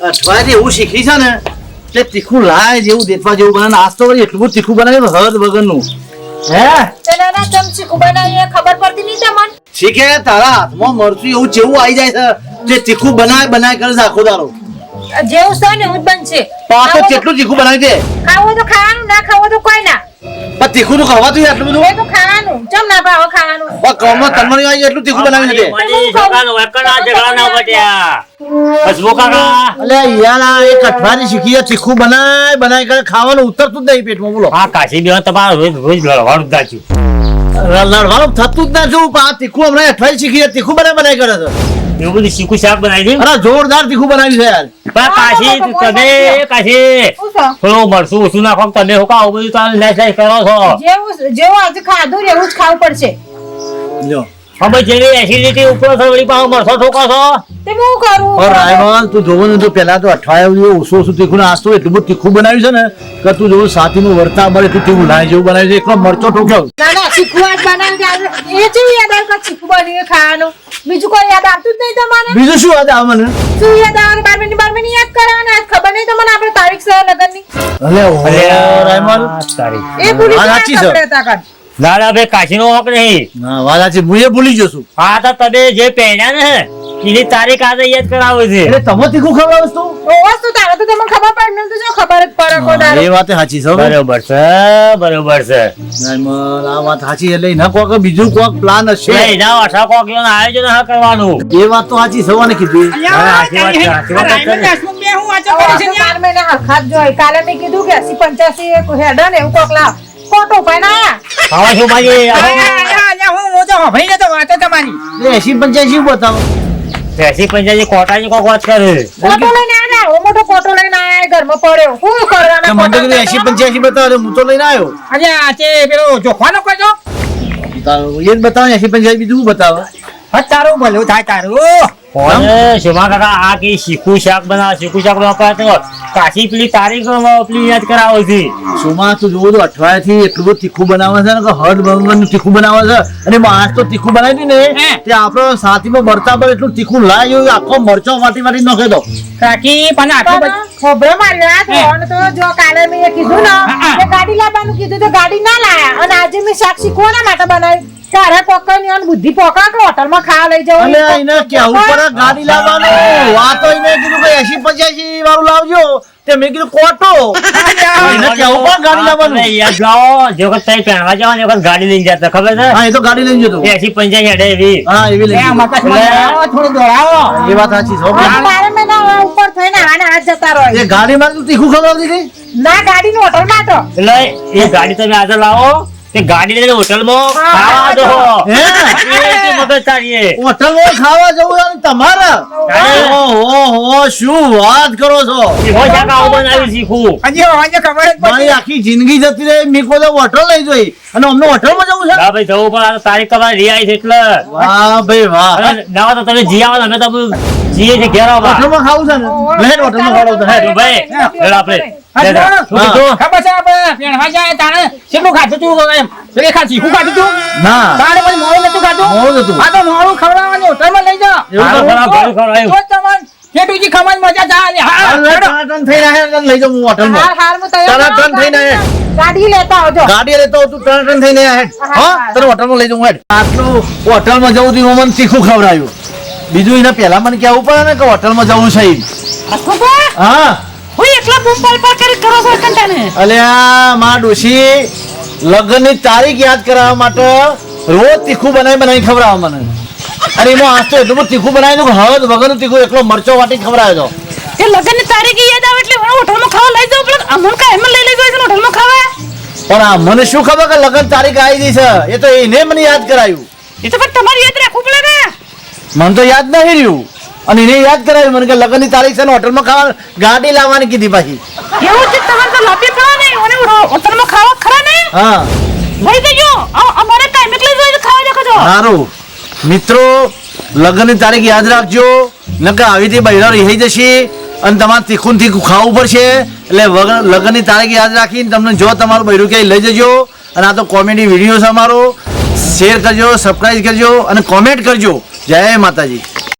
અઠવાડિયે એવું શીખી છે ને એટલે તીખું લાય જેવું દેખવા જેવું બને. આજ તો એટલું બધું તીખું બનાવ્યું હદ વગરનું. હે? તેના ના ચમચી બનાવી એ ખબર પડતી નહીં તમને? શીખે તારા હાથમાં મરચું એવું જેવું આવી જાય છે તે તીખું બનાય બનાય કરે આખો દારો જેવું છે ને એવું જ બનશે. પાછો કેટલું તીખું બનાવી દે? ખાવું તો ખાવાનું ના ખાવું તો કોઈ ના. પણ તીખું નું ખવાતું આટલું બધું? એ તો ખાવાનું. ચમ ના ભાવે ખાવાનું? પણ કમમાં તનમણી આવી એટલું તીખું બનાવી દે ઝઘડા ના પટ્યા બસ કાકા. અલે યાલા એ કઠવાની શીખી તીખું બનાય બનાય કરે ખાવાનું ઉતરતું જ નહીં પેટમાં બોલો. હા કાશી બેન તમારે રોજ રોજ લડવાનું દાચ્યું લડવાનું થતું જ નથી પણ આ તીખું હમણાં અઠવાડિયે શીખી તીખું બનાય બનાય કરે છે. એવું બધું શીખું શાક બનાવી અરે જોરદાર તીખું બનાવ્યું છે યાર. પણ કાશી તમે કાશી થોડું મરસું ઓછું નાખો તમે હું કાવું બધું તમે નાશ નાશ કરો છો. જેવું જેવું આજે ખાધું એવું જ ખાવું પડશે. જો હવે જેની એસિડિટી ઉપર છે વળી પાછો મરસો ઠોકો છો? તે હું કરું? ઓર રાયમલ તું જોવો ને તો પેલા તો અઠવાડિયું ઓછું ઓછું તીખું ને એટલું બધું તીખું બનાવ્યું છે ને કે તું જોવું સાથીનું વર્તા મળે તું તીખું લાય જેવું બનાવ્યું છે એકલો મરચો ઠોક્યો. ના ના એ જેવું યાદ આવે ખાવાનું? બીજું કોઈ યાદ આવતું જ નહીં તમારે? બીજું શું યાદ આવે મને? શું યાદ આવે? બાર મહિને બાર મહિને યાદ કરવાના? આજ ખબર નહીં તમને આપણે તારીખ છે લગ્નની? અલે ઓ રાયમાલ. તારીખ. એ ભૂલી હા, ગયા. કપડે તાકાત. દાદા ભાઈ કાશીનો હક નહીં. ના વાત છે હું એ ભૂલી ગયો છું. આ તો તમે જે પહેર્યા ને એની તારીખ આજે યાદ કરાવે છે. એટલે તમે તીખું ખબર વસ્તુ? ઓ વસ્તુ તારે તો તમને ખબર પડે ને તો જો ખબર જ પડે કો હા, એ વાત સાચી છે બરોબર છે બરોબર છે. રાયમલ આ વાત સાચી એટલે ના કોક બીજું કોક પ્લાન હશે. એ ના આશા કોક કોકીઓનું આયોજન હા કરવાનું. એ વાત તો સાચી સવાને કીધી. હા, સાચી વાત છે, સાચી વાત છે. હવે આપણે બાર મહિના હરખા જ જોઈ. કાલે મેં કીધું કે 80 85 એક હેડે ને એવું કોક લાવ. હું પણ ના. હવે શું માજી એટલે એસી પંચ્યાસી બતાવો? એસી પંચાજી કોટાની કોક વાત કરે. ખોટું લઈને આવ્યા ને, મોટો ખોટો લઈને આવ્યા ઘરમાં પડ્યો. શું કરવાના તો મને તો કીધું એસી પંચ્યાસી બતાવો હું તો લઈને આવ્યો. તારું એ જ બતાવો એસી પંચ્યાસી બીજું શું બતાવો? કોને શોભા કાકા આ કે શીખું શાક બનાવે શીખું શાક બનાવતા તો કાશી પેલી તારીખ પેલી યાદ કરાવે છે. સોમાં તું જોવું તો અઠવાડિયાથી એટલું બધું તીખું બનાવે છે ને કે હદ વગરનું તીખું બનાવે છે. અને માસ તો તીખું બનાવી ને તે આપણો સાથીમાં ભરતા પર એટલું તીખું લાય આખો મરચો વાટી વાટી નાખે તો. પણ ખોબરો માર્યો. આ તો જો કાલે મેં કીધું ને કે ગાડી લાવવાનું કીધું તો ગાડી ના લાયા. અને આજે મેં શાક શીખવાના માટે બનાવી. તારે કોકરની અને બુદ્ધિ પોકા કે હોટલમાં ખાવા લઈ જવું અને એને કેવું પડે ગાડી લાવવાનું. વાતો એને કીધું કે એસી પંચ્યાસી વાળું લાવજો. તે મેં કીધું કોટો એને કેવું પડે ગાડી લાવવાનું. યાદ લાવો જો કે તઈ પહેણવા જવાનું ને ગાડી લઈને જતો ખબર છે? હા એ તો ગાડી લઈને જતો. એસી પંચાજી હેડે એવી હા એવી લઈને દોડાવો એ વાત સાચી છે. મારે મેં ના ઉપર થઈને આને હાથ જતા રહો. એ ગાડી માં તું તીખું ખબર હતી? ના હોટલમાં તો એટલે એ ગાડી તમે આજે લાવો. તે ગાડી લઈને હોટલમાં ખાવા દો હે? એ તે મગજ તારીએ હોટલમાં ખાવા જવું અને તમારે? ઓહો શું વાત કરો છો? શીખો. શાક બનાવી શીખું મારી આખી જિંદગી જતી રહી મેં કોઈ હોટલ લઈ જોઈ. અને અમને હોટલમાં જવું છે? હા ભાઈ જવું પણ તારીખ તમારે રિયાઈ છે એટલે. વાહ ભાઈ વાહ. ના તો તમે જી આવો અમે તો જીએ છે ઘેર આવો. હોટલમાં ખાવું છે ને? લહેર હોટલમાં ખાવું છે. ભાઈ. આપણે. હા, હા. ખબર છે આપણે? પહેરવા જાય કેટલું ખાધું તું એમ? પેલી ખાધી હું ખાધું તું? ના. તારે પછી મોડું નતું ખાધું? મોડું નતું. આ તો મોડું ખવડાવવાનું હોટલમાં લઈ જાઓ. એવું ઘણું ખરાબ, તો જ ખમણ મજા થાય હા. ટન ટન થઈને લઈ જાઉં હું હોટલમાં. હાર હાર હું તૈયાર તારા થઈ ટર્ન ગાડી- લેતા આવજો. ગાડી લેતો હોઉં તું ટન ટન થઈને ને હેડ. હા, હા હોટલ તને હોટલમાં લઈ જાઉં હેડ. આટલું હોટલમાં જવું તું મને તીખું ખવડાવ્યું. બીજું એના પહેલા મને કહેવું પડે ને કે હોટલમાં જવું છે અલ્યા માં ડોશી લગ્નની તારીખ યાદ કરાવવા માટે રોજ તીખું બનાવી બનાવી ખવડાવવા મને. અરે એમાં આજ તો એટલું બધું તીખું બનાવી દઉં હળદ વગરનું તીખું એકલો મરચો વાટી ખવડાવ્યો તો. તે લગનની તારીખ યાદ આવે એટલે હોટલમાં ખાવા લઈ જાવ પેલા અમન કા એમ લઈ લઈ જાય છે હોટલમાં ખાવા. પણ આ મને શું ખબર કે લગ્ન તારીખ આવી ગઈ છે? એ તો એને મને યાદ કરાયું. એ તો પણ તમારે યાદ રાખવું પડે ને. મને તો યાદ નહીં રહ્યું. અને એને યાદ કરાવી મને કે લગ્નની તારીખ છે ને હોટલમાં ખાવા ગાડી લાવવાની કીધી પાછી. એવું છે તમારે તો લાપી પડે ને અને હોટલમાં ખાવા ખરા ને હા. લઈ જજો. અમારે ટાઈમ એટલે જાય ખાવા દેખો છો સારું. મિત્રો લગ્નની તારીખ યાદ રાખજો. નકર આવી રીતે બહેરા રહી જશે અને તમારે તીખું તીખું ખાવું પડશે. એટલે લગ્નની તારીખ યાદ રાખીને તમને જો તમારું બૈરું ક્યાંય લઈ જજો અને આ તો કોમેડી વીડિયો છે અમારો. શેર કરજો સબસ્ક્રાઈબ કરજો અને કોમેન્ટ કરજો. જય માતાજી.